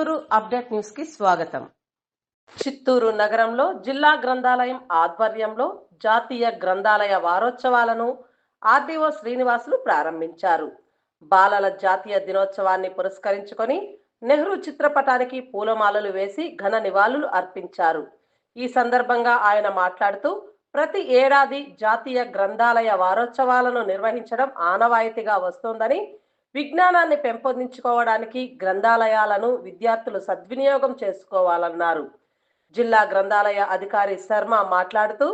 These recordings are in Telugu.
చిత్తూరు అప్డేట్ న్యూస్కి స్వాగతం. చిత్తూరు నగరంలో జిల్లా గ్రంథాలయం ఆధ్వర్యంలో జాతీయ గ్రంథాలయ వారోత్సవాలను ఆర్డీఓ శ్రీనివాసులు ప్రారంభించారు. బాలల జాతీయ దినోత్సవాన్ని పురస్కరించుకొని నెహ్రూ చిత్రపటానికి పూలమాలలు వేసి ఘన నివాళులు అర్పించారు. ఈ సందర్భంగా ఆయన మాట్లాడుతూ ప్రతి ఏడాది జాతీయ గ్రంథాలయ వారోత్సవాలను నిర్వహించడం ఆనవాయితీగా వస్తోందని విజ్ఞానాన్ని పెంపొందించుకోవడానికి గ్రంథాలయాలను విద్యార్థులు సద్వినియోగం చేసుకోవాలన్నారు. జిల్లా గ్రంథాలయ అధికారి శర్మ మాట్లాడుతూ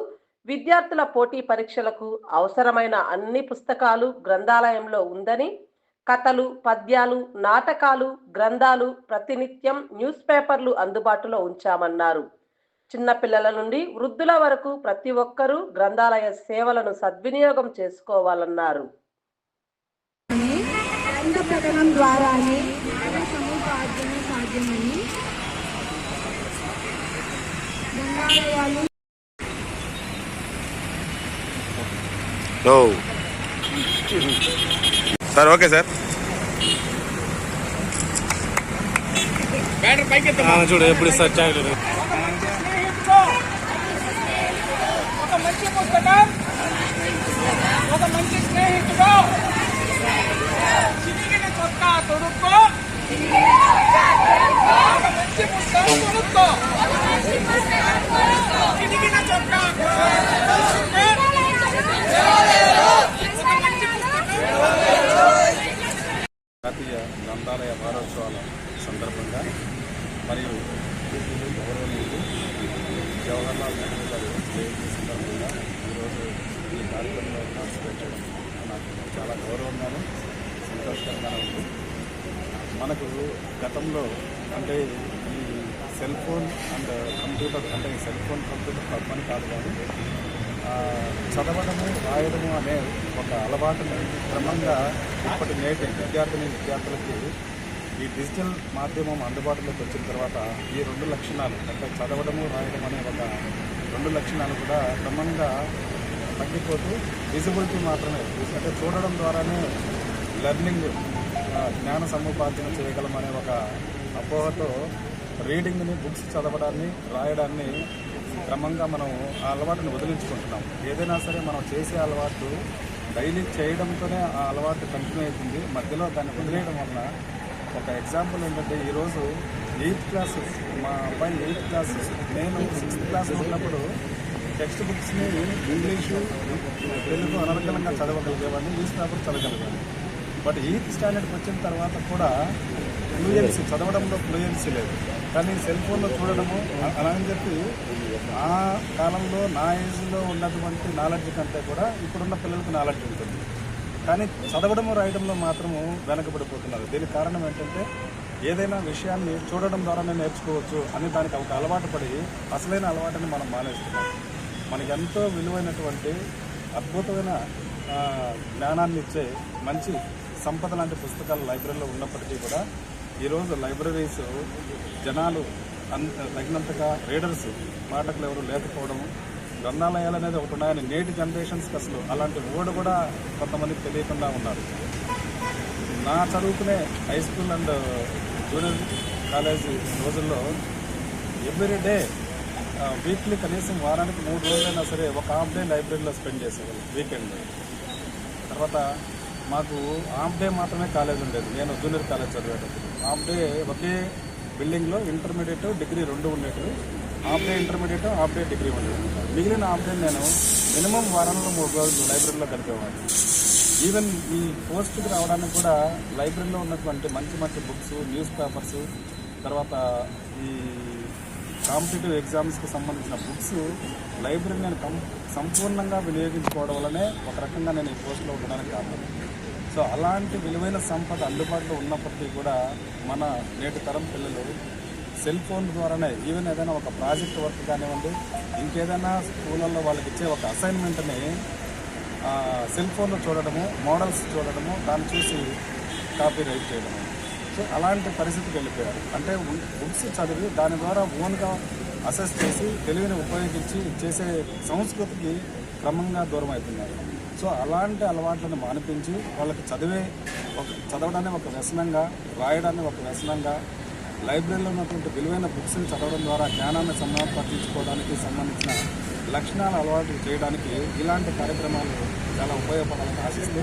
విద్యార్థుల పోటీ పరీక్షలకు అవసరమైన అన్ని పుస్తకాలు గ్రంథాలయంలో ఉందని కథలు పద్యాలు నాటకాలు గ్రంథాలు ప్రతినిత్యం న్యూస్ పేపర్లు అందుబాటులో ఉంచామన్నారు. చిన్నపిల్లల నుండి వృద్ధుల వరకు ప్రతి ఒక్కరూ గ్రంథాలయ సేవలను సద్వినియోగం చేసుకోవాలన్నారు. రంగ ప్రకటన ద్వారానే జ్ఞాన సముపార్జన సాధ్యమని గ్రంథాలయాలు నో సార్ ఓకే సార్ చూడు ఎప్పుడు ఇస్తారు చాక్లెట్ ఒక మంచి పుస్తకం ఒక మంచి స్నేహితుడు చిరిగిన చొక్కా తొడుక్కో ఒక మంచి పుస్తకం కొనుక్కో చిరిగిన చొక్కా కొనుక్కుంటే ఒక మంచి పుస్తకం జాతీయ గ్రంథాలయ వారోత్సవాల సందర్భంగా మరియు గౌరవనీయులు జవహర్లాల్ నెహ్రూ గారి జయంతి సందర్భంగా ఈరోజు ఈ కార్యక్రమంలో పార్టిసిపేట్ చేయడం నాకు చాలా గౌరవంగాను సంతోషకరంగానే ఉంది. మనకు గతంలో అంటే ఈ సెల్ ఫోన్ అండ్ కంప్యూటర్ అంటే ఈ సెల్ ఫోన్ కంప్యూటర్ తప్పని కాదు కానీ చదవడము రాయడము అనే ఒక అలవాటుని క్రమంగా ఇప్పటి నేటి విద్యార్థిని విద్యార్థులకి ఈ డిజిటల్ మాధ్యమం అందుబాటులోకి వచ్చిన తర్వాత ఈ రెండు లక్షణాలు అంటే చదవడము రాయడం అనే ఒక రెండు లక్షణాలు కూడా క్రమంగా తగ్గిపోతూ విజిబిలిటీ మాత్రమే. అంటే చూడడం ద్వారానే లెర్నింగ్ జ్ఞాన సముపార్జన చేయగలమనే ఒక అపోహతో రీడింగ్ని బుక్స్ చదవడాన్ని రాయడాన్ని క్రమంగా మనం ఆ అలవాటుని వదిలించుకుంటున్నాం. ఏదైనా సరే మనం చేసే అలవాటు డైలీ చేయడంతోనే ఆ అలవాటు కంటిన్యూ అవుతుంది. మధ్యలో దాన్ని వదిలేయడం వలన ఒక ఎగ్జాంపుల్ ఏంటంటే ఈరోజు ఎయిత్ క్లాస్ మా అబ్బాయి ఎయిత్ క్లాస్ నేను సిక్స్త్ క్లాస్ ఉన్నప్పుడు టెక్స్ట్ బుక్స్ని ఇంగ్లీషు తెలుగు అనర్గళంగా చదవగలిగేవాడిని న్యూస్ పేపర్ చదవగలిగేవాడిని. బట్ ఎయిత్ స్టాండర్డ్కి వచ్చిన తర్వాత కూడా ఫ్లూయెన్సీ చదవడంలో ఫ్లూయెన్సీ లేదు. కానీ సెల్ ఫోన్లో చూడడము అలా అని చెప్పి ఆ కాలంలో నా ఏజ్లో ఉన్నటువంటి నాలెడ్జ్ కంటే కూడా ఇప్పుడున్న పిల్లలకు నాలెడ్జ్ ఉంటుంది. కానీ చదవడము రాయడంలో మాత్రము వెనకబడిపోతున్నారు. దీనికి కారణం ఏంటంటే ఏదైనా విషయాన్ని చూడడం ద్వారానే నేర్చుకోవచ్చు అని దానికి ఒక అలవాటు పడి అసలైన అలవాటుని మనం మానేస్తున్నాం. మనకి ఎంతో విలువైనటువంటి అద్భుతమైన జ్ఞానాన్ని ఇచ్చే మంచి సంపద లాంటి పుస్తకాలు లైబ్రరీలో ఉన్నప్పటికీ కూడా ఈరోజు లైబ్రరీస్ జనాలు అన్ తగినంతగా రీడర్స్ పాఠకులు ఎవరు లేకపోవడం గ్రంథాలయాలు అనేది ఒకటి ఉన్నాయని నేటి జనరేషన్స్కి అసలు అలాంటి ఓడు కూడా కొంతమందికి తెలియకుండా ఉన్నారు. నా చదువుకునే high school and junior college రోజుల్లో ఎవ్రీ డే వీక్లీ కనీసం వారానికి మూడు రోజులైనా సరే ఒక హాఫ్ డే లైబ్రరీలో స్పెండ్ చేసేవాళ్ళు వీకెండ్ తర్వాత మాకు హాఫ్ డే మాత్రమే కాలేజ్ ఉండేది. నేను జూనియర్ కాలేజ్ చదివేటప్పుడు. హాఫ్ డే ఒకే బిల్డింగ్లో ఇంటర్మీడియట్ డిగ్రీ రెండు ఉండేవి half day intermediate half day degree ఉండేది. మిగిలిన హాఫ్ డే నేను మినిమం వారంలో మూడు రోజులు లైబ్రరీలో గడిపేవాడిని. ఈవెన్ ఈ పోస్ట్కి రావడానికి కూడా లైబ్రరీలో ఉన్నటువంటి మంచి మంచి బుక్స్ న్యూస్ పేపర్స్ తర్వాత ఈ కాంపిటేటివ్ ఎగ్జామ్స్కి సంబంధించిన బుక్స్ లైబ్రరీ నేను కం సంపూర్ణంగా వినియోగించుకోవడం వల్లనే ఒక రకంగా నేను ఈ పోస్ట్లో ఉండడానికి కారణం. సో అలాంటి విలువైన సంపద అందుబాటులో ఉన్నప్పటికీ కూడా మన నేటి తరం పిల్లలు సెల్ ఫోన్ ద్వారానే ఈవెన్ ఏదైనా ఒక ప్రాజెక్ట్ వర్క్ కానివ్వండి ఇంకేదైనా స్కూళ్ళల్లో వాళ్ళకి ఇచ్చే ఒక అసైన్మెంట్ని సెల్ ఫోన్లో చూడడము మోడల్స్ చూడడము దాన్ని చూసి కాపీ రైట్ చేయడము. సో అలాంటి పరిస్థితికి వెళ్ళిపోయారు. అంటే బుక్స్ చదివి దాని ద్వారా ఓన్గా అసెస్ చేసి తెలివిని ఉపయోగించి చేసే సంస్కృతికి క్రమంగా దూరం అవుతున్నారు సో అలాంటి అలవాట్లను మానిపించి వాళ్ళకి చదివే ఒక చదవడాన్ని ఒక వ్యసనంగా రాయడాన్ని ఒక వ్యసనంగా లైబ్రరీలో ఉన్నటువంటి విలువైన బుక్స్ని చదవడం ద్వారా జ్ఞానాన్ని సంపాదించుకోవడానికి సంబంధించిన లక్షణాలు అలవాటు చేయడానికి ఇలాంటి కార్యక్రమాలు చాలా ఉపయోగపడాలని ఆశిస్తూ